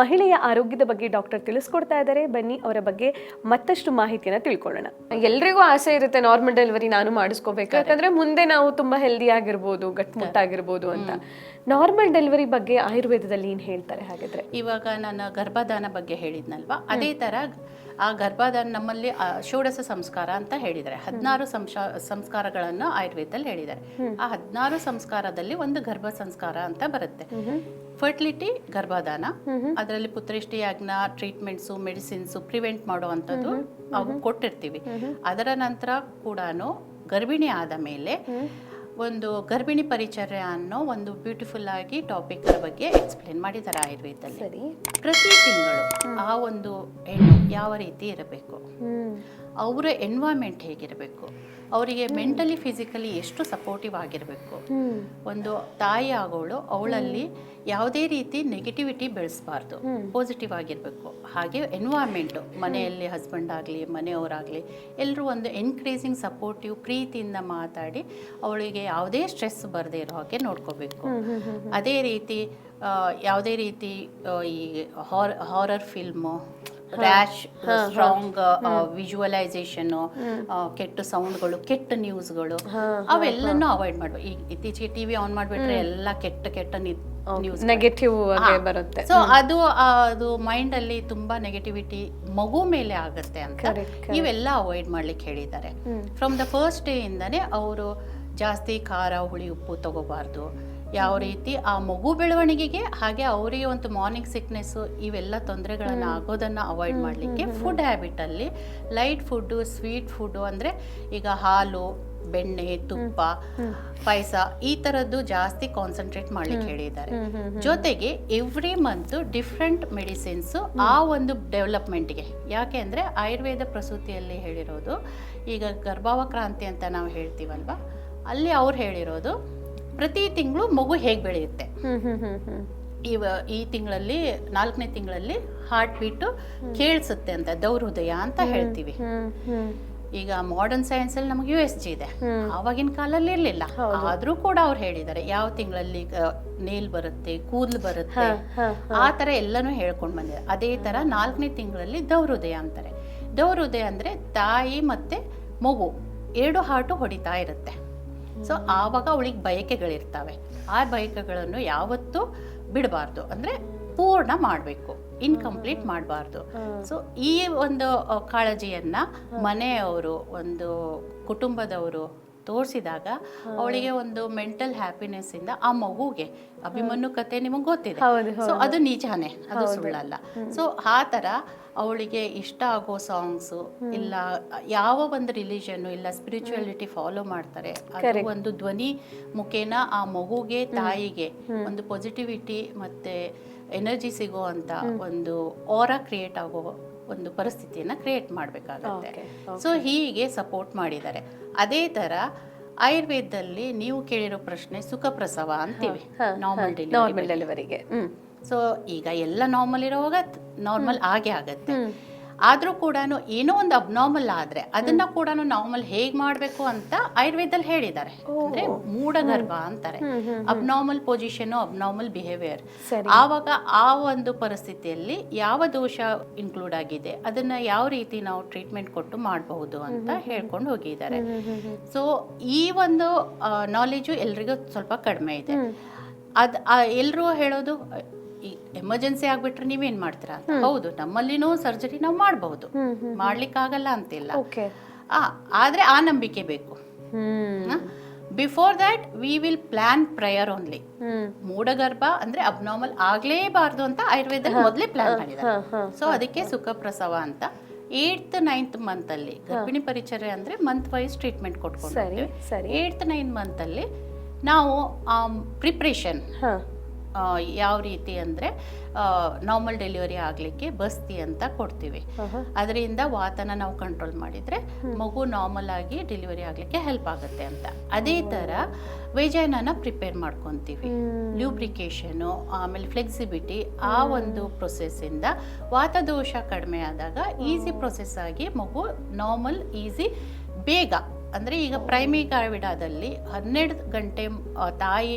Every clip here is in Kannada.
ಮಹಿಳೆಯ ಆರೋಗ್ಯದ ಬಗ್ಗೆ ಡಾಕ್ಟರ್ ತಿಳಿಸ್ಕೊಡ್ತಾ ಇದ್ದಾರೆ. ಬನ್ನಿ ಅವರ ಬಗ್ಗೆ ಮತ್ತಷ್ಟು ಮಾಹಿತಿಯನ್ನ ತಿಳ್ಕೊಳ್ಳೋಣ. ಎಲ್ರಿಗೂ ಆಸೆ ಇರುತ್ತೆ ನಾರ್ಮಲ್ ಡೆಲಿವರಿ ನಾನು ಮಾಡಿಸ್ಕೋಬೇಕು. ಯಾಕಂದ್ರೆ ಮುಂದೆ ನಾವು ತುಂಬಾ ಹೆಲ್ದಿ ಆಗಿರ್ಬೋದು ಗಟ್ಮುಟ್ಟಾಗಿರ್ಬೋದು ಅಂತ. ನಾರ್ಮಲ್ ಡೆಲಿವರಿ ಬಗ್ಗೆ ಆಯುರ್ವೇದದಲ್ಲಿ ಏನ್ ಹೇಳ್ತಾರೆ ಹಾಗಿದ್ರೆ? ಇವಾಗ ನಾನು ಗರ್ಭಧಾನ ಬಗ್ಗೆ ಹೇಳಿದ್ನಲ್ವಾ? ಅದೇ ತರ ಆ ಗರ್ಭಧಾನ ನಮ್ಮಲ್ಲಿ ಆ, ಷೋಡಶ ಸಂಸ್ಕಾರ ಅಂತ ಹೇಳಿದ್ದಾರೆ. ಹದಿನಾರು ಸಂಸ್ಕಾರಗಳನ್ನು ಆಯುರ್ವೇದದಲ್ಲಿ ಹೇಳಿದ್ದಾರೆ. ಆ ಹದಿನಾರು ಸಂಸ್ಕಾರದಲ್ಲಿ ಒಂದು ಗರ್ಭ ಸಂಸ್ಕಾರ ಅಂತ ಬರುತ್ತೆ. ಫರ್ಟಿಲಿಟಿ ಗರ್ಭಧಾನ ಅದರಲ್ಲಿ ಪುತ್ರಿಷ್ಟಿ ಯಾಜ್ಞ ಟ್ರೀಟ್ಮೆಂಟ್ಸು ಮೆಡಿಸಿನ್ಸು ಪ್ರಿವೆಂಟ್ ಮಾಡುವಂಥದ್ದು ನಾವು ಕೊಟ್ಟಿರ್ತೀವಿ. ಅದರ ನಂತರ ಕೂಡ ಗರ್ಭಿಣಿ ಆದ ಮೇಲೆ ಒಂದು ಗರ್ಭಿಣಿ ಪರಿಚರ್ಯ ಅನ್ನೋ ಒಂದು ಬ್ಯೂಟಿಫುಲ್ ಆಗಿ ಟಾಪಿಕ್ ಬಗ್ಗೆ ಎಕ್ಸ್ಪ್ಲೇನ್ ಮಾಡಿದ್ದಾರೆ ಆಯುರ್ವೇದದಲ್ಲಿ. ಪ್ರತಿ ತಿಂಗಳು ಆ ಒಂದು ಹೆಣ್ಣು ಯಾವ ರೀತಿ ಇರಬೇಕು? ಅವರ ಎನ್ವೈರ್ಮೆಂಟ್ ಹೇಗಿರಬೇಕು? ಅವರಿಗೆ ಮೆಂಟಲಿ ಫಿಸಿಕಲಿ ಎಷ್ಟು ಸಪೋರ್ಟಿವ್ ಆಗಿರಬೇಕು? ಒಂದು ತಾಯಿ ಆಗೋಳು ಅವಳಲ್ಲಿ ಯಾವುದೇ ರೀತಿ ನೆಗೆಟಿವಿಟಿ ಬೆಳೆಸಬಾರ್ದು. ಪಾಸಿಟಿವ್ ಆಗಿರಬೇಕು. ಹಾಗೆ ಎನ್ವೈರ್ಮೆಂಟು ಮನೆಯಲ್ಲಿ ಹಸ್ಬೆಂಡ್ ಆಗಲಿ ಮನೆಯವರಾಗಲಿ ಎಲ್ಲರೂ ಒಂದು ಎನ್ಕ್ರೀಸಿಂಗ್ ಸಪೋರ್ಟಿವ್ ಪ್ರೀತಿಯಿಂದ ಮಾತಾಡಿ ಅವಳಿಗೆ ಯಾವುದೇ ಸ್ಟ್ರೆಸ್ ಬರದೇ ಇರೋ ಹಾಗೆ ನೋಡ್ಕೋಬೇಕು. ಅದೇ ರೀತಿ ಯಾವುದೇ ರೀತಿ ಈ ಹಾರ್ horror film rash strong visualisation ಕೆಟ್ಟ ಸೌಂಡ್ಗಳು ಕೆಟ್ಟ ನ್ಯೂಸ್ಗಳು ಅವೆಲ್ಲನೂ ಅವಾಯ್ಡ್ ಮಾಡ್ಬೇಕು. ಈಗ ಇತ್ತೀಚೆಗೆ ಟಿವಿ ಆನ್ ಮಾಡ್ಬಿಟ್ರೆ ಎಲ್ಲ ಕೆಟ್ಟ ಕೆಟ್ಟ ನ್ಯೂಸ್ ನೆಗೆಟಿವ್ ಬರುತ್ತೆ. ಸೊ ಅದು ಅದು ಮೈಂಡ್ ಅಲ್ಲಿ ತುಂಬಾ ನೆಗೆಟಿವಿಟಿ ಮಗು ಮೇಲೆ ಆಗುತ್ತೆ ಅಂತ ಇವೆಲ್ಲ ಅವಾಯ್ಡ್ ಮಾಡ್ಲಿಕ್ಕೆ ಹೇಳಿದ್ದಾರೆ. ಫ್ರಮ್ ದ ಫಸ್ಟ್ ಡೇ ಇಂದಾನೆ ಅವರು ಜಾಸ್ತಿ ಖಾರ ಹುಳಿ ಉಪ್ಪು ತಗೋಬಾರ್ದು. ಯಾವ ರೀತಿ ಆ ಮಗು ಬೆಳವಣಿಗೆಗೆ ಹಾಗೆ ಅವರಿಗೆ ಒಂದು ಮಾರ್ನಿಂಗ್ ಸಿಕ್ನೆಸ್ ಇವೆಲ್ಲ ತೊಂದರೆಗಳನ್ನ ಆಗೋದನ್ನ ಅವಾಯ್ಡ್ ಮಾಡಲಿಕ್ಕೆ ಫುಡ್ ಹ್ಯಾಬಿಟ್ ಅಲ್ಲಿ ಲೈಟ್ ಫುಡ್ಡು ಸ್ವೀಟ್ ಫುಡ್ಡು ಅಂದ್ರೆ ಈಗ ಹಾಲು ಬೆಣ್ಣೆ ತುಪ್ಪ ಪಾಯಸ ಈ ತರದ್ದು ಜಾಸ್ತಿ ಕಾನ್ಸಂಟ್ರೇಟ್ ಮಾಡ್ಲಿಕ್ಕೆ ಹೇಳಿದ್ದಾರೆ. ಜೊತೆಗೆ ಎವ್ರಿ ಮಂತ್ ಡಿಫ್ರೆಂಟ್ ಮೆಡಿಸಿನ್ಸ್ ಆ ಒಂದು ಡೆವಲಪ್ಮೆಂಟ್ಗೆ ಯಾಕೆ ಅಂದ್ರೆ ಆಯುರ್ವೇದ ಪ್ರಸೂತಿಯಲ್ಲಿ ಹೇಳಿರೋದು ಈಗ ಗರ್ಭಾವಕ್ರಾಂತಿ ಅಂತ ನಾವು ಹೇಳ್ತೀವಲ್ವಾ ಅಲ್ಲಿ ಅವ್ರು ಹೇಳಿರೋದು ಪ್ರತಿ ತಿಂಗಳು ಮಗು ಹೇಗೆ ಬೆಳೆಯುತ್ತೆ? ಇವ ಈ ತಿಂಗಳಲ್ಲಿ ನಾಲ್ಕನೇ ತಿಂಗಳಲ್ಲಿ ಹಾರ್ಟ್ ಬೀಟು ಕೇಳಿಸುತ್ತೆ ಅಂತ ದೌರ್ಹೃದಯ ಅಂತ ಹೇಳ್ತೀವಿ. ಈಗ ಮಾಡರ್ನ್ ಸೈನ್ಸ್ ಅಲ್ಲಿ ನಮಗೆ ಯು ಎಸ್ ಜಿ ಇದೆ. ಆವಾಗಿನ ಕಾಲಲ್ಲಿ ಇರಲಿಲ್ಲ. ಆದ್ರೂ ಕೂಡ ಅವ್ರು ಹೇಳಿದ್ದಾರೆ ಯಾವ ತಿಂಗಳಲ್ಲಿ ನೇಲ್ ಬರುತ್ತೆ ಕೂದಲು ಬರುತ್ತೆ ಆ ತರ ಎಲ್ಲನೂ ಹೇಳ್ಕೊಂಡು ಬಂದಿದೆ ಅದೇ ತರ ನಾಲ್ಕನೇ ತಿಂಗಳಲ್ಲಿ ದೌರ್ಹೃದಯ ಅಂತಾರೆ. ದೌರ್ಹೃದಯ ಅಂದ್ರೆ ತಾಯಿ ಮತ್ತೆ ಮಗು ಎರಡು ಹಾಟು ಹೊಡಿತಾ ಇರುತ್ತೆ. ಸೊ ಆವಾಗ ಅವಳಿಗೆ ಬಯಕೆಗಳಿರ್ತವೆ. ಆ ಬಯಕೆಗಳನ್ನು ಯಾವತ್ತೂ ಬಿಡಬಾರ್ದು. ಅಂದ್ರೆ ಪೂರ್ಣ ಮಾಡಬೇಕು. ಇನ್ಕಂಪ್ಲೀಟ್ ಮಾಡಬಾರ್ದು. ಸೊ ಈ ಒಂದು ಕಾಳಜಿಯನ್ನು ಕಾಳಜಿಯನ್ನ ಮನೆಯವರು ಒಂದು ಕುಟುಂಬದವರು ತೋರಿಸಿದಾಗ ಅವಳಿಗೆ ಒಂದು ಮೆಂಟಲ್ ಹ್ಯಾಪಿನೆಸ್ ಇಂದ ಆ ಮಗುಗೆ ಅಭಿಮನ್ಯು ಕತೆ ನಿಮಗೆ ಗೊತ್ತಿದೆ. ಸೊ ಅದು ನಿಜಾನೇ ಅದು ಸುಳ್ಳಲ್ಲ. ಸೊ ಆ ಥರ ಅವಳಿಗೆ ಇಷ್ಟ ಆಗೋ ಸಾಂಗ್ಸು ಇಲ್ಲ ಯಾವ ಒಂದು ರಿಲಿಜನ್ ಇಲ್ಲ ಸ್ಪಿರಿಚುಯಾಲಿಟಿ ಫಾಲೋ ಮಾಡ್ತಾರೆ ಅದು ಒಂದು ಧ್ವನಿ ಮುಖೇನ ಆ ಮಗುಗೆ ತಾಯಿಗೆ ಒಂದು ಪಾಸಿಟಿವಿಟಿ ಮತ್ತೆ ಎನರ್ಜಿ ಸಿಗೋ ಅಂತ ಒಂದು ಓರ ಕ್ರಿಯೇಟ್ ಆಗೋ ಒಂದು ಪರಿಸ್ಥಿತಿಯನ್ನು ಕ್ರಿಯೇಟ್ ಮಾಡಬೇಕಾಗುತ್ತೆ. ಸೊ ಹೀಗೆ ಸಪೋರ್ಟ್ ಮಾಡಿದ್ದಾರೆ. ಅದೇ ತರ ಆಯುರ್ವೇದದಲ್ಲಿ ನೀವು ಕೇಳಿರೋ ಪ್ರಶ್ನೆ ಸುಖ ಪ್ರಸವ ಅಂತೀವಿ ನಾರ್ಮಲ್ ಡೆಲಿವರಿ ನಾರ್ಮಲ್ ಡೆಲಿವರಿಗೆ ಸೊ ಈಗ ಎಲ್ಲ ನಾರ್ಮಲ್ ಇರೋವಾಗ ನಾರ್ಮಲ್ ಆಗೇ ಆಗತ್ತೆ. ಆದ್ರೂ ಕೂಡ ಏನೋ ಒಂದು ಅಬ್ನಾರ್ಮಲ್ ಆದ್ರೆ ಅದನ್ನ ಕೂಡ ನಾರ್ಮಲ್ ಹೇಗ್ ಮಾಡಬೇಕು ಅಂತ ಆಯುರ್ವೇದದಲ್ಲಿ ಹೇಳಿದ್ದಾರೆ. ಅಂದ್ರೆ ಮೂಢಗರ್ಭ ಅಂತಾರೆ. ಅಬ್ನಾರ್ಮಲ್ ಪೊಸಿಷನ್ ಅಬ್ನಾರ್ಮಲ್ ಬಿಹೇವಿಯರ್ ಆವಾಗ ಆ ಒಂದು ಪರಿಸ್ಥಿತಿಯಲ್ಲಿ ಯಾವ ದೋಷ ಇನ್ಕ್ಲೂಡ್ ಆಗಿದೆ ಅದನ್ನ ಯಾವ ರೀತಿ ನಾವು ಟ್ರೀಟ್ಮೆಂಟ್ ಕೊಟ್ಟು ಮಾಡಬಹುದು ಅಂತ ಹೇಳ್ಕೊಂಡು ಹೋಗಿದ್ದಾರೆ. ಸೊ ಈ ಒಂದು ನಾಲೆಜು ಎಲ್ರಿಗೂ ಸ್ವಲ್ಪ ಕಡಿಮೆ ಇದೆ. ಅದು ಎಲ್ಲರೂ ಹೇಳೋದು ಈ ಎಮರ್ಜೆನ್ಸಿ ಆಗ್ಬಿಟ್ರೆ ನೀವೇನ್ ಮಾಡ್ತೀರಾ ಅಂತ? ಹೌದು ನಮ್ಮಲ್ಲಿನೂ ಸರ್ಜರಿ ನಾವು ಮಾಡಬಹುದು. ಮಾಡ್ಲಿಕ್ಕಾಗಲ್ಲ ಅಂತಿಲ್ಲ. ಆ ಆದ್ರೆ ಆ ನಂಬಿಕೆ ಬೇಕು. ಹ್ಮ್. Before that we will plan prior only hmm. ಮೂಢಗರ್ಭ ಅಂದ್ರೆ ಅಬ್ನಾರ್ಮಲ್ ಆಗ್ಲೇಬಾರ್ದು ಅಂತ ಆಯುರ್ವೇದ ಮೊದಲೇ ಪ್ಲಾನ್ ಮಾಡಿದ್ದಾರೆ. ಸೊ ಅದಕ್ಕೆ ಸುಖ ಪ್ರಸವ ಅಂತ. ಏಯ್ತ್ ನೈನ್ತ್ ಮಂತ್ ಅಲ್ಲಿ ಗರ್ಭಿಣಿ ಪರಿಚಯ ಅಂದ್ರೆ ಮಂತ್ ವೈಸ್ ಟ್ರೀಟ್ಮೆಂಟ್ ಸರಿ ಕೊಟ್ಕೊಂಡು ಸರಿ ನೈನ್ ಮಂತ್ ಅಲ್ಲಿ ನಾವು ಪ್ರಿಪ್ರೇಷನ್ ಹಾ. ಯಾವ ರೀತಿ ಅಂದರೆ ನಾರ್ಮಲ್ ಡೆಲಿವರಿ ಆಗಲಿಕ್ಕೆ ಬಸ್ತಿ ಅಂತ ಕೊಡ್ತೀವಿ. ಅದರಿಂದ ವಾತನ ನಾವು ಕಂಟ್ರೋಲ್ ಮಾಡಿದರೆ ಮಗು ನಾರ್ಮಲ್ ಆಗಿ ಡೆಲಿವರಿ ಆಗಲಿಕ್ಕೆ ಹೆಲ್ಪ್ ಆಗುತ್ತೆ ಅಂತ. ಅದೇ ಥರ ವೈಜಾನನ ಪ್ರಿಪೇರ್ ಮಾಡ್ಕೊತೀವಿ. ಲ್ಯೂಬ್ರಿಕೇಶನು ಆಮೇಲೆ ಫ್ಲೆಕ್ಸಿಬಿಟಿ ಆ ಒಂದು ಪ್ರೊಸೆಸ್ಸಿಂದ ವಾತದೋಷ ಕಡಿಮೆ ಆದಾಗ ಈಸಿ ಪ್ರೊಸೆಸ್ ಆಗಿ ಮಗು ನಾರ್ಮಲ್ ಈಸಿ ಬೇಗ ಅಂದ್ರೆ ಈಗ ಪ್ರೈಮಿ ಗಾವಿಡಾದಲ್ಲಿ ಹನ್ನೆರಡು ಗಂಟೆ ತಾಯಿ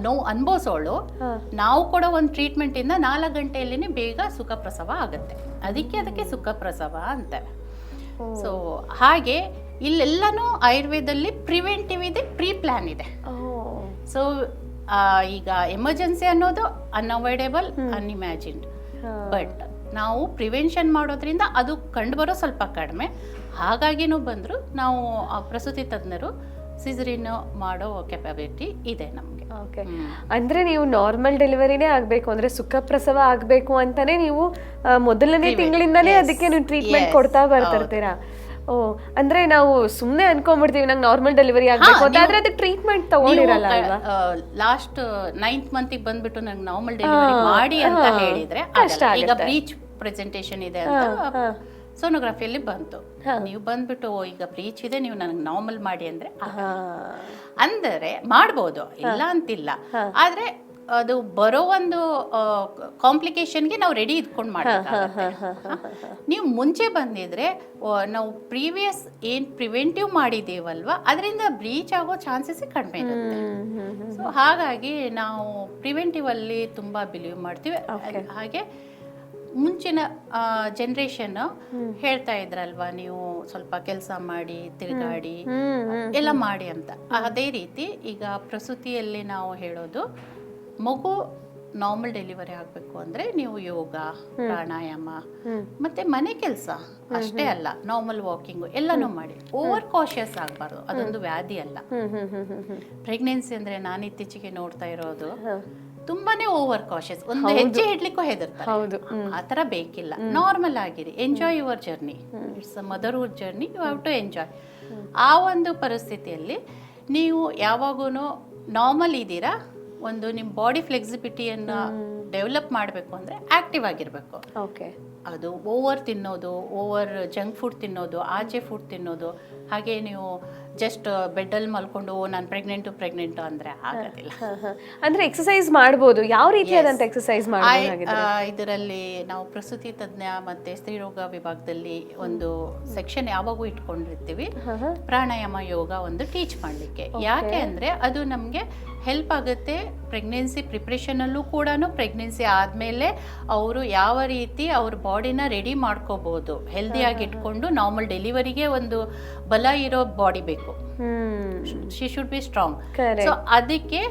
ನೋವು ಅನುಭವಿಸೋಳು. ನಾವು ಕೂಡ ಒಂದು ಟ್ರೀಟ್ಮೆಂಟಿಂದ ನಾಲ್ಕು ಗಂಟೆಯಲ್ಲಿನೇ ಬೇಗ ಸುಖ ಪ್ರಸವ ಆಗುತ್ತೆ. ಅದಕ್ಕೆ ಅದಕ್ಕೆ ಸುಖ ಪ್ರಸವ ಅಂತೇವೆ ಸೊ ಹಾಗೆ ಇಲ್ಲೆಲ್ಲನೂ ಆಯುರ್ವೇದದಲ್ಲಿ ಪ್ರಿವೆಂಟಿವ್ ಇದೆ ಪ್ರೀ ಪ್ಲಾನ್ ಇದೆ ಸೊ ಈಗ ಎಮರ್ಜೆನ್ಸಿ ಅನ್ನೋದು ಅನ್ಅವೈಡೇಬಲ್ ಅನ್ಇಮ್ಯಾಜಿನ್ಡ್ ಬಟ್ ನಾವು ಪ್ರಿವೆನ್ಷನ್ ಮಾಡೋದ್ರಿಂದ ಅದು ಕಂಡುಬರೋ ಸ್ವಲ್ಪ ಕಡಿಮೆ. ಹಾಗಾಗಿನೂ ಬಂದರೂ ನಾವು ಪ್ರಸೂತಿ ತಜ್ಞರು ಸಿಸರಿನ್ ಮಾಡೋ ಕೆಪಾಬಿಲಿಟಿ ಇದೆ ನಮಗೆ. ಓಕೆ ಅಂದ್ರೆ ನೀವು ನಾರ್ಮಲ್ ಡೆಲಿವರಿನೇ ಆಗಬೇಕು ಅಂದ್ರೆ ಸುಖ ಪ್ರಸವ ಆಗಬೇಕು ಅಂತಲೇ ನೀವು ಮೊದಲನೇ ತಿಂಗಳಿಂದಲೇ ಅದಕ್ಕೆ ನೀವು ಟ್ರೀಟ್ಮೆಂಟ್. ಕೊಡ್ತಾ ಬರ್ತಿರ್ತೀರಾ? ಓ ಅಂದ್ರೆ ನಾವು ಸುಮ್ನೆ ಅನ್ಕೊಂಡ್ಬಿಡ್ತೀವಿ ನಂಗೆ ನಾರ್ಮಲ್ ಡೆಲಿವರಿ ಆಗಬೇಕು ಅಂತ ಆದ್ರೆ ಅದಕ್ಕೆ ಟ್ರೀಟ್ಮೆಂಟ್ ತಗೊಂಡಿರಲ್ಲ ಲಾಸ್ಟ್ ನೈನ್ತ್ ಮಂತಿಗೆ ಬಂದ್ಬಿಟ್ಟು ನಂಗೆ ನಾರ್ಮಲ್ ಡೆಲಿವರಿ ಮಾಡಿ ಅಂತ ಹೇಳಿದ್ರೆ. ಈಗ. ಬ್ರೀಚ್ ಪ್ರೆಸೆಂಟೇಷನ್ ಇದೆ ಅಂತ ಸೋನೋಗ್ರಫಿಯಲ್ಲಿ ಬಂತು. ನೀವು ಬಂದ್ಬಿಟ್ಟು "ಓ, ಈಗ ಬ್ರೀಚ್ ಇದೆ ನೀವು ನನಗೆ ನಾರ್ಮಲ್ ಮಾಡಿ ಅಂದ್ರೆ. ಅಂದರೆ ಮಾಡ್ಬೋದು ಇಲ್ಲ ಅಂತಿಲ್ಲ. ಆದ್ರೆ ಅದು ಬರೋ ಒಂದು ಕಾಂಪ್ಲಿಕೇಶನ್ಗೆ ನಾವು ರೆಡಿ ಇದ್ಕೊಂಡು ಮಾಡ್ತೀವಿ ನೀವು ಮುಂಚೆ ಬಂದಿದ್ರೆ ನಾವು ಪ್ರೀವಿಯಸ್ ಏನ್ ಪ್ರಿವೆಂಟಿವ್ ಮಾಡಿದ್ದೀವಲ್ವಾ ಅದರಿಂದ ಬ್ರೀಚ್ ಆಗೋ ಚಾನ್ಸಸ್ ಕಡಿಮೆ ಇರುತ್ತೆ. ಸೊ ಹಾಗಾಗಿ ನಾವು ಪ್ರಿವೆಂಟಿವ್ ಅಲ್ಲಿ ತುಂಬಾ ಬಿಲೀವ್ ಮಾಡ್ತೀವಿ. ಹಾಗೆ ಮುಂಚಿನ ಜನರೇಷನ್ ಹೇಳ್ತಾ ಇದ್ರಲ್ವಾ ನೀವು ಸ್ವಲ್ಪ ಕೆಲಸ ಮಾಡಿ ತಿರುಗಾಡಿ ಎಲ್ಲ ಮಾಡಿ ಅಂತ. ಅದೇ ರೀತಿ ಈಗ ಪ್ರಸೂತಿಯಲ್ಲಿ ನಾವು ಹೇಳೋದು ಮಗು ನಾರ್ಮಲ್ ಡೆಲಿವರಿ ಆಗಬೇಕು ಅಂದ್ರೆ ನೀವು ಯೋಗ ಪ್ರಾಣಾಯಾಮ ಮತ್ತೆ ಮನೆ ಕೆಲಸ ಅಷ್ಟೇ ಅಲ್ಲ ನಾರ್ಮಲ್ ವಾಕಿಂಗ್ ಎಲ್ಲನೂ ಮಾಡಿ. ಓವರ್ ಕಾಶಿಯಸ್ ಆಗಬಾರ್ದು ಅದೊಂದು ವ್ಯಾಧಿ ಅಲ್ಲ. ಪ್ರೆಗ್ನೆನ್ಸಿ ಅಂದ್ರೆ ನಾನು ಇತ್ತೀಚೆಗೆ ನೋಡ್ತಾ ಇರೋದು ತುಂಬಾನೇ ಓವರ್ ಕಾಶಿಯಸ್ ಒಂದು ಹೆಜ್ಜೆ ಇಡ್ಲಿಕ್ಕೂ ಹೆದರ್ತಾರೆ. ಹೌದು. ಆ ಥರ ಬೇಕಿಲ್ಲ. ನಾರ್ಮಲ್ ಆಗಿರಿ enjoy your journey it's a motherhood journey you have to enjoy ಆ ಒಂದು ಪರಿಸ್ಥಿತಿಯಲ್ಲಿ ನೀವು ಯಾವಾಗೂ ನಾರ್ಮಲ್ ಇದ್ದೀರಾ? ಒಂದು ನಿಮ್ಮ ಬಾಡಿ ಫ್ಲೆಕ್ಸಿಬಿಲಿಟಿಯನ್ನು ಡೆವಲಪ್ ಮಾಡಬೇಕು ಅಂದರೆ ಆಕ್ಟಿವ್ ಆಗಿರಬೇಕು. ಓಕೆ ಅದು ಓವರ್ ತಿನ್ನೋದು ಓವರ್ ಜಂಕ್ ಫುಡ್ ತಿನ್ನೋದು ಆಚೆ ಫುಡ್ ತಿನ್ನೋದು ಹಾಗೆ ನೀವು ಜಸ್ಟ್ ಬೆಡ್ಡಲ್ಲಿ ಮಲ್ಕೊಂಡು ನಾನು ಪ್ರೆಗ್ನೆಂಟು ಪ್ರೆಗ್ನೆಂಟು ಅಂದರೆ ಆಗೋದಿಲ್ಲ. ಅಂದ್ರೆ ಎಕ್ಸಸೈಸ್ ಮಾಡ್ಬೋದು. ಯಾವ ರೀತಿಯಾದಂಥ ಎಕ್ಸಸೈಸ್ ಮಾಡಿ ಇದರಲ್ಲಿ ನಾವು ಪ್ರಸೂತಿ ತಜ್ಞ ಮತ್ತು ಸ್ತ್ರೀರೋಗ ವಿಭಾಗದಲ್ಲಿ ಒಂದು ಸೆಕ್ಷನ್ ಯಾವಾಗೂ ಇಟ್ಕೊಂಡಿರ್ತೀವಿ. ಪ್ರಾಣಾಯಾಮ ಯೋಗ ಒಂದು ಟೀಚ್ ಮಾಡಲಿಕ್ಕೆ. ಯಾಕೆ ಅಂದ್ರೆ ಅದು ನಮಗೆ ಹೆಲ್ಪ್ ಆಗುತ್ತೆ. ಪ್ರೆಗ್ನೆನ್ಸಿ ಪ್ರಿಪ್ರೇಷನಲ್ಲೂ ಕೂಡ ಪ್ರೆಗ್ನೆನ್ಸಿ ಆದಮೇಲೆ ಅವರು ಯಾವ ರೀತಿ ಅವ್ರ ಬಾಡಿನ ರೆಡಿ ಮಾಡ್ಕೋಬಹುದು ಹೆಲ್ದಿಯಾಗಿ ಇಟ್ಕೊಂಡು ನಾರ್ಮಲ್ ಡೆಲಿವರಿಗೆ ಒಂದು ಬಲ ಇರೋ ಬಾಡಿ ಬೇಕು. She should be strong. So ಅದಕ್ಕೆ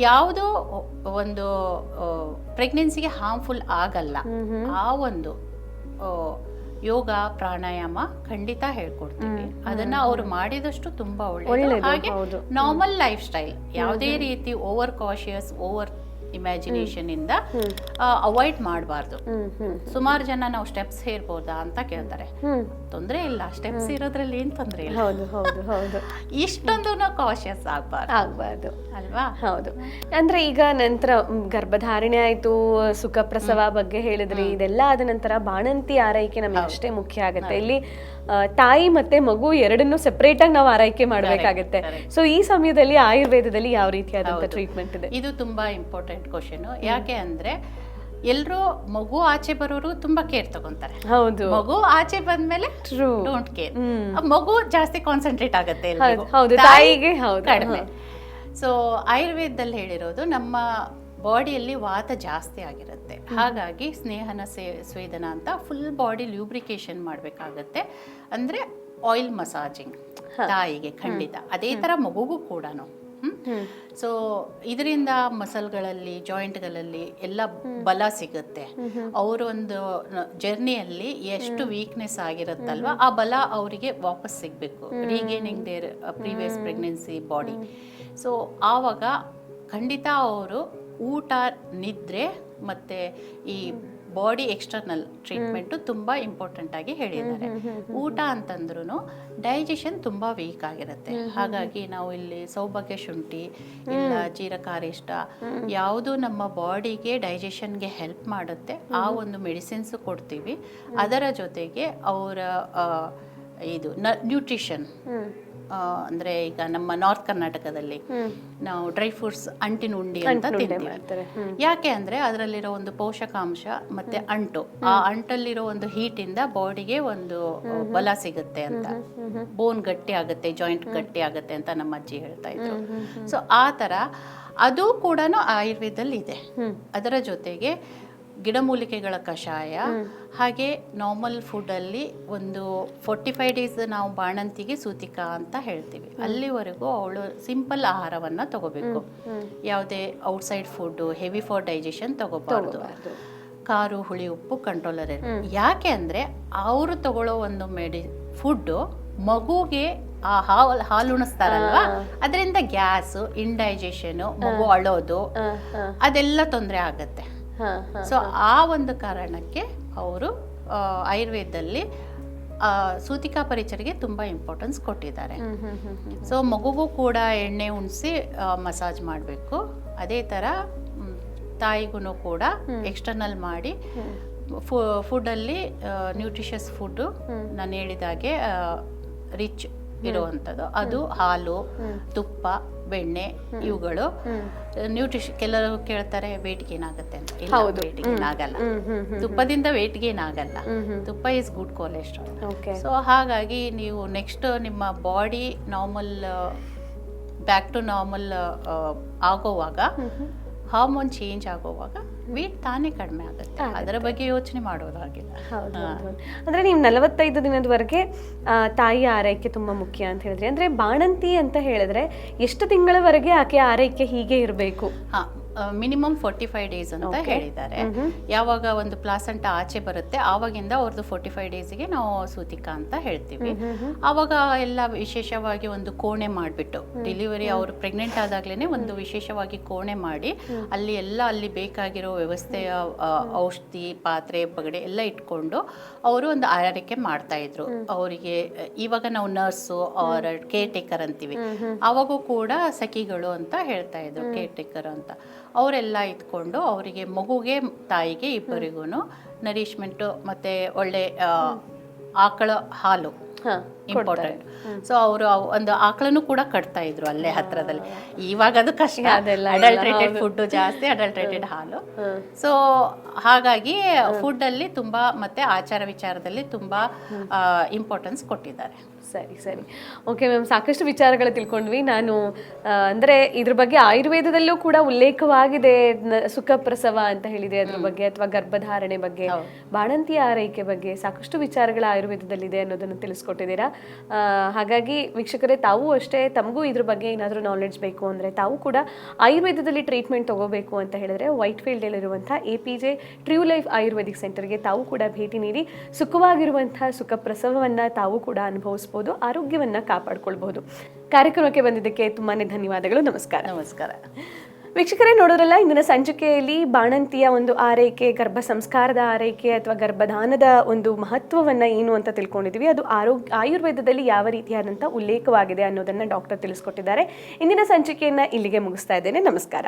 ಯಾವುದೋ ಒಂದು ಪ್ರೆಗ್ನೆನ್ಸಿಗೆ ಹಾರ್ಮ್ಫುಲ್ ಆಗಲ್ಲ. ಆ ಒಂದು ಯೋಗ ಪ್ರಾಣಾಯಾಮ ಖಂಡಿತ ಹೇಳ್ಕೊಡ್ತೀವಿ. ಅದನ್ನ ಅವ್ರು ಮಾಡಿದಷ್ಟು ತುಂಬಾ ಒಳ್ಳೆಯದು ಒಳ್ಳೆದು, ಹಾಗೆ. ನಾರ್ಮಲ್ ಲೈಫ್ ಸ್ಟೈಲ್ ಯಾವುದೇ ರೀತಿ ಓವರ್ ಕಾಶಿಯಸ್ ಓವರ್ ಇಮ್ಯಾಜಿನೇಷನ್ ಇಂದ ಅವಾಯ್ಡ್ ಮಾಡಬಾರ್ದು. ಸುಮಾರು ಜನ ನಾವು ಸ್ಟೆಪ್ಸ್ ಹೇರ್ಬೋದಾ ಅಂತ ಕೇಳ್ತಾರೆ. ತೊಂದರೆ ಇಲ್ಲ ಸ್ಟೆಪ್ಸ್ ಇರೋದ್ರಲ್ಲಿ ಏನ್ ತೊಂದರೆ ಇಲ್ಲ. ಹೌದು ಹೌದು ಹೌದು. ಇಷ್ಟೊಂದು ಕಾಶಿಯಸ್ ಆಗಬಾರ್ದು. ಆಗಬಾರ್ದು. ಅಲ್ವಾ? ಹೌದು. ಅಂದ್ರೆ ಈಗ ನಂತರ ಗರ್ಭಧಾರಣೆ ಆಯ್ತು ಸುಖ ಪ್ರಸವ ಬಗ್ಗೆ ಹೇಳಿದ್ರಿ ಇದೆಲ್ಲ ಆದ ನಂತರ ಬಾಣಂತಿ ಆರೈಕೆ ನಮಗೆ ಅಷ್ಟೇ ಮುಖ್ಯ ಆಗುತ್ತೆ. ಇಲ್ಲಿ ತಾಯಿ ಮತ್ತೆ ಮಗು ಎರಡನ್ನೂ ಸೆಪರೇಟ್ ಆಗಿ ನಾವು ಆರೈಕೆ ಮಾಡಬೇಕಾಗುತ್ತೆ. ಸೊ ಈ ಸಮಯದಲ್ಲಿ ಆಯುರ್ವೇದದಲ್ಲಿ ಯಾವ ರೀತಿಯಾದಂತ ಟ್ರೀಟ್ಮೆಂಟ್ ಇದೆ? ಇದು ತುಂಬಾ ಇಂಪಾರ್ಟೆಂಟ್ ಕ್ವಶನ್ ಯಾಕೆ ಅಂದ್ರೆ ಎಲ್ಲರೂ ಮಗು ಆಚೆ ಬರೋರು ತುಂಬಾ ಕೇರ್ ತಗೊಂತಾರೆ. ಹೌದು. ಮಗು ಆಚೆ ಬಂದ್ಮೇಲೆ ಟ್ರೂ ಡೋಂಟ್ ಕೇರ್ ಮಗು ಜಾಸ್ತಿ ಕಾನ್ಸಂಟ್ರೇಟ್ ಆಗುತ್ತೆ. ಹೌದು, ಹೌದು, ತಾಯಿಗೆ ಹೌದು, ಕಡಿಮೆ. ಸೊ ಆಯುರ್ವೇದದಲ್ಲಿ ಹೇಳಿರೋದು ನಮ್ಮ ಬಾಡಿಯಲ್ಲಿ ವಾತ ಜಾಸ್ತಿ ಆಗಿರುತ್ತೆ. ಹಾಗಾಗಿ ಸ್ನೇಹನ ಸೇ ಸ್ವೇದನ ಅಂತ ಫುಲ್ ಬಾಡಿ ಲ್ಯೂಬ್ರಿಕೇಶನ್ ಮಾಡಬೇಕಾಗತ್ತೆ. ಅಂದರೆ ಆಯಿಲ್ ಮಸಾಜಿಂಗ್ ತಾಯಿಗೆ ಖಂಡಿತ. ಅದೇ ಥರ ಮಗುಗೂ ಕೂಡ ಸೊ ಇದರಿಂದ ಮಸಲ್ಗಳಲ್ಲಿ ಜಾಯಿಂಟ್ಗಳಲ್ಲಿ ಎಲ್ಲ ಬಲ ಸಿಗುತ್ತೆ. ಅವರೊಂದು ಜರ್ನಿಯಲ್ಲಿ ಎಷ್ಟು ವೀಕ್ನೆಸ್ ಆಗಿರುತ್ತಲ್ವ ಆ ಬಲ ಅವರಿಗೆ ವಾಪಸ್ ಸಿಗಬೇಕು. Regaining their previous pregnancy body so ಆವಾಗ ಖಂಡಿತ ಅವರು ಊಟ ನಿದ್ರೆ ಮತ್ತೆ ಈ ಬಾಡಿ ಎಕ್ಸ್ಟರ್ನಲ್ ಟ್ರೀಟ್ಮೆಂಟು ತುಂಬ ಇಂಪಾರ್ಟೆಂಟ್ ಆಗಿ ಹೇಳಿದ್ದಾರೆ. ಊಟ ಅಂತಂದ್ರೂ ಡೈಜೆಷನ್ ತುಂಬ ವೀಕ್ ಆಗಿರುತ್ತೆ. ಹಾಗಾಗಿ ನಾವು ಇಲ್ಲಿ ಸೌಭಾಗ್ಯ ಶುಂಠಿ ಇಲ್ಲ ಜೀರಕಾರಿಷ್ಟ ಯಾವುದು ನಮ್ಮ ಬಾಡಿಗೆ ಡೈಜೆಷನ್ಗೆ ಹೆಲ್ಪ್ ಮಾಡುತ್ತೆ ಆ ಒಂದು ಮೆಡಿಸಿನ್ಸ್ ಕೊಡ್ತೀವಿ. ಅದರ ಜೊತೆಗೆ ಅವರ ಇದು ನ್ಯೂಟ್ರಿಷನ್ ಅಂದ್ರೆ ಈಗ ನಮ್ಮ ನಾರ್ತ್ ಕರ್ನಾಟಕದಲ್ಲಿ ನಾವು ಡ್ರೈ ಫ್ರೂಟ್ಸ್ ಅಂಟಿನ ಉಂಡಿ ಅಂತ ತಿಂತೀವಿ. ಯಾಕೆ ಅಂದ್ರೆ ಅದರಲ್ಲಿರೋ ಒಂದು ಪೋಷಕಾಂಶ ಮತ್ತೆ ಅಂಟು ಆ ಅಂಟಲ್ಲಿರೋ ಒಂದು ಹೀಟ್ ಇಂದ ಬಾಡಿಗೆ ಒಂದು ಬಲ ಸಿಗುತ್ತೆ ಅಂತ. ಬೋನ್ ಗಟ್ಟಿ ಆಗುತ್ತೆ ಜಾಯಿಂಟ್ ಗಟ್ಟಿ ಆಗುತ್ತೆ ಅಂತ ನಮ್ಮ ಅಜ್ಜಿ ಹೇಳ್ತಾ ಇದ್ರು. ಸೊ ಆ ತರ ಅದು ಕೂಡ ಆಯುರ್ವೇದದಲ್ಲಿ ಇದೆ ಅದರ ಜೊತೆಗೆ ಗಿಡಮೂಲಿಕೆಗಳ ಕಷಾಯ ಹಾಗೆ ನಾರ್ಮಲ್ ಫುಡ್ಡಲ್ಲಿ ಒಂದು ಫೋರ್ಟಿ ಫೈವ್ ಡೇಸ್ ನಾವು ಬಾಣಂತಿಗೆ ಸೂತಿಕ ಅಂತ ಹೇಳ್ತೀವಿ. ಅಲ್ಲಿವರೆಗೂ ಅವಳು ಸಿಂಪಲ್ ಆಹಾರವನ್ನು ತಗೋಬೇಕು. ಯಾವುದೇ outside food heavy for digestion ತಗೋಬಾರ್ದು. ಕಾರು ಹುಳಿ ಉಪ್ಪು ಕಂಟ್ರೋಲರ್ ಯಾಕೆ ಅಂದರೆ ಅವರು ತಗೊಳ್ಳೋ ಒಂದು ಮೆಡಿ ಫುಡ್ಡು ಮಗುಗೆ ಆ ಹಾಲು ಹಾಲು ಉಣಿಸ್ತಾರಲ್ವಾ ಅದರಿಂದ ಗ್ಯಾಸು ಇಂಡೈಜೆಷನು ಮಗು ಅಳೋದು ಅದೆಲ್ಲ ತೊಂದರೆ ಆಗತ್ತೆ. ಸೊ ಆ ಒಂದು ಕಾರಣಕ್ಕೆ ಅವರು ಆಯುರ್ವೇದದಲ್ಲಿ ಸೂತಿಕಾ ಪರಿಚರಿಗೆ ತುಂಬ ಇಂಪಾರ್ಟೆನ್ಸ್ ಕೊಟ್ಟಿದ್ದಾರೆ. ಸೊ ಮಗುಗೂ ಕೂಡ ಎಣ್ಣೆ ಉಣಿಸಿ ಮಸಾಜ್ ಮಾಡಬೇಕು. ಅದೇ ಥರ ತಾಯಿಗೂ ಕೂಡ ಎಕ್ಸ್ಟರ್ನಲ್ ಮಾಡಿ ಫುಡ್ಡಲ್ಲಿ ನ್ಯೂಟ್ರಿಷಿಯಸ್ ಫುಡ್ಡು ನಾನು ಹೇಳಿದಾಗೆ ರಿಚ್ ಇರುವಂಥದ್ದು ಅದು ಹಾಲು ತುಪ್ಪ ಬೆಣ್ಣೆ ಇವುಗಳು. ನ್ಯೂಟ್ರಿಷನ್ ಕೆಲವರು ಕೇಳ್ತಾರೆ ವೇಟ್ ಗೇನ್ ಆಗುತ್ತೆ ಅಂತ. ಇಲ್ಲ ವೇಟ್ ಗೇನ್ ಆಗಲ್ಲ. ತುಪ್ಪದಿಂದ ವೇಟ್ ಗೇನ್ ಆಗಲ್ಲ. ತುಪ್ಪ is good cholesterol okay so ಹಾಗಾಗಿ ನೀವು ನೆಕ್ಸ್ಟ್ ನಿಮ್ಮ body normal back to normal ಆಗೋವಾಗ hormone change ಆಗೋವಾಗ ವೇಟ್ ತಾನೇ ಕಡಿಮೆ ಆಗುತ್ತೆ. ಅದರ ಬಗ್ಗೆ ಯೋಚನೆ ಮಾಡೋದಾಗಿಲ್ಲ. ಅಂದ್ರೆ ನೀವು ನಲವತ್ತೈದು ದಿನದವರೆಗೆ ತಾಯಿ ತಾಯಿಯ ಆರೈಕೆ ತುಂಬಾ ಮುಖ್ಯ ಅಂತ ಹೇಳಿದ್ರಿ. ಅಂದ್ರೆ ಬಾಣಂತಿ ಅಂತ ಹೇಳಿದ್ರೆ ಎಷ್ಟು ತಿಂಗಳವರೆಗೆ ಆಕೆ ಆರೈಕೆ ಹೀಗೆ ಇರಬೇಕು? ಹಾ ಮಿನಿಮಮ್ ಫೋರ್ಟಿ ಫೈವ್ ಡೇಸ್ ಅಂತ ಹೇಳಿದ್ದಾರೆ. ಯಾವಾಗ ಒಂದು ಪ್ಲಾಸಂಟ ಆಚೆ ಬರುತ್ತೆ ಆವಾಗಿಂದ ಅವ್ರದ್ದು ಫೋರ್ಟಿ ಫೈವ್ ಡೇಸ್ಗೆ ನಾವು ಸೂತಿಕಾ ಅಂತ ಹೇಳ್ತೀವಿ. ಆವಾಗ ಎಲ್ಲ ವಿಶೇಷವಾಗಿ ಒಂದು ಕೋಣೆ ಮಾಡಿಬಿಟ್ಟು ಡೆಲಿವರಿ ಅವರು ಪ್ರೆಗ್ನೆಂಟ್ ಆದಾಗ್ಲೇ ಒಂದು ವಿಶೇಷವಾಗಿ ಕೋಣೆ ಮಾಡಿ ಅಲ್ಲಿ ಎಲ್ಲ ಅಲ್ಲಿ ಬೇಕಾಗಿರೋ ವ್ಯವಸ್ಥೆಯ ಔಷಧಿ ಪಾತ್ರೆ ಬಗಡೆ ಎಲ್ಲ ಇಟ್ಕೊಂಡು ಅವರು ಒಂದು ಆರೈಕೆ ಮಾಡ್ತಾ ಇದ್ರು. ಅವರಿಗೆ ಇವಾಗ ನಾವು ನರ್ಸು ಅವರ ಕೇರ್ ಟೇಕರ್ ಅಂತೀವಿ. ಅವಾಗೂ ಕೂಡ ಸಖಿಗಳು ಅಂತ ಹೇಳ್ತಾ ಇದ್ರು ಕೇರ್ ಟೇಕರ್ ಅಂತ. ಅವರೆಲ್ಲ ಇಟ್ಕೊಂಡು ಅವರಿಗೆ ಮಗುಗೆ ತಾಯಿಗೆ ಇಬ್ಬರಿಗೂ ನರಿಶ್ಮೆಂಟು ಮತ್ತೆ ಒಳ್ಳೆ ಆಕಳ ಹಾಲು ಇಂಪಾರ್ಟೆಂಟ್ ಸೊ ಅವರು ಒಂದು ಆಕಳನ್ನು ಕೂಡ ಕಟ್ತಾ ಇದ್ರು ಅಲ್ಲೇ ಹತ್ರದಲ್ಲಿ. ಇವಾಗ ಅದು ಕಷ್ಟ. ಅದೆಲ್ಲ ಅಡಲ್ಟ್ರೇಟೆಡ್ ಫುಡ್ ಜಾಸ್ತಿ ಅಡಲ್ಟ್ರೇಟೆಡ್ ಹಾಲು. ಸೊ ಹಾಗಾಗಿ ಫುಡ್ ಅಲ್ಲಿ ತುಂಬಾ ಮತ್ತೆ ಆಚಾರ ವಿಚಾರದಲ್ಲಿ ತುಂಬಾ ಇಂಪಾರ್ಟೆನ್ಸ್ ಕೊಟ್ಟಿದ್ದಾರೆ. ಸರಿ ಸರಿ. ಓಕೆ ಮ್ಯಾಮ್ ಸಾಕಷ್ಟು ವಿಚಾರಗಳು ತಿಳ್ಕೊಂಡ್ವಿ. ನಾನು ಅಂದರೆ ಇದ್ರ ಬಗ್ಗೆ ಆಯುರ್ವೇದದಲ್ಲೂ ಕೂಡ ಉಲ್ಲೇಖವಾಗಿದೆ ಸುಖ ಪ್ರಸವ ಅಂತ ಹೇಳಿದೆ ಅದ್ರ ಬಗ್ಗೆ ಅಥವಾ ಗರ್ಭಧಾರಣೆ ಬಗ್ಗೆ. ಬಾಣಂತಿ ಆರೈಕೆ ಬಗ್ಗೆ ಸಾಕಷ್ಟು ವಿಚಾರಗಳ ಆಯುರ್ವೇದದಲ್ಲಿದೆ ಅನ್ನೋದನ್ನು ತಿಳಿಸ್ಕೊಟ್ಟಿದ್ದೀರಾ. ಹಾಗಾಗಿ ವೀಕ್ಷಕರೇ ತಾವು ಅಷ್ಟೇ ತಮಗೂ ಇದ್ರ ಬಗ್ಗೆ ಏನಾದರೂ ನಾಲೆಡ್ಜ್ ಬೇಕು ಅಂದರೆ ತಾವು ಕೂಡ ಆಯುರ್ವೇದದಲ್ಲಿ ಟ್ರೀಟ್ಮೆಂಟ್ ತಗೋಬೇಕು ಅಂತ ಹೇಳಿದ್ರೆ ವೈಟ್ ಫೀಲ್ಡಲ್ಲಿರುವಂಥ A P J true life Ayurvedic ಸೆಂಟರ್ಗೆ ತಾವು ಕೂಡ ಭೇಟಿ ನೀಡಿ ಸುಖವಾಗಿರುವಂಥ ಸುಖ ಪ್ರಸವವನ್ನು ತಾವು ಕೂಡ ಅನುಭವಿಸ್ಬೋದು. ಆರೋಗ್ಯವನ್ನು ಕಾಪಾಡ್ಕೊಳ್ಬಹುದು. ಕಾರ್ಯಕ್ರಮಕ್ಕೆ ಬಂದಿದ್ದಕ್ಕೆ ತುಂಬಾ ಧನ್ಯವಾದಗಳು ನಮಸ್ಕಾರ. ನಮಸ್ಕಾರ. ವೀಕ್ಷಕರೇ ನೋಡೋದ್ರಲ್ಲ ಇಂದಿನ ಸಂಚಿಕೆಯಲ್ಲಿ ಬಾಣಂತಿಯ ಒಂದು ಆರೈಕೆ ಗರ್ಭ ಸಂಸ್ಕಾರದ ಆರೈಕೆ ಅಥವಾ ಗರ್ಭಧಾನದ ಒಂದು ಮಹತ್ವವನ್ನ ಏನು ಅಂತ ತಿಳ್ಕೊಂಡಿದ್ವಿ. ಅದು ಆರೋಗ್ಯ ಆಯುರ್ವೇದದಲ್ಲಿ ಯಾವ ರೀತಿಯಾದಂಥ ಉಲ್ಲೇಖವಾಗಿದೆ ಅನ್ನೋದನ್ನ ಡಾಕ್ಟರ್ ತಿಳಿಸ್ಕೊಟ್ಟಿದ್ದಾರೆ. ಇಂದಿನ ಸಂಚಿಕೆಯನ್ನು ಇಲ್ಲಿಗೆ ಮುಗಿಸ್ತಾ ಇದ್ದೇನೆ. ನಮಸ್ಕಾರ.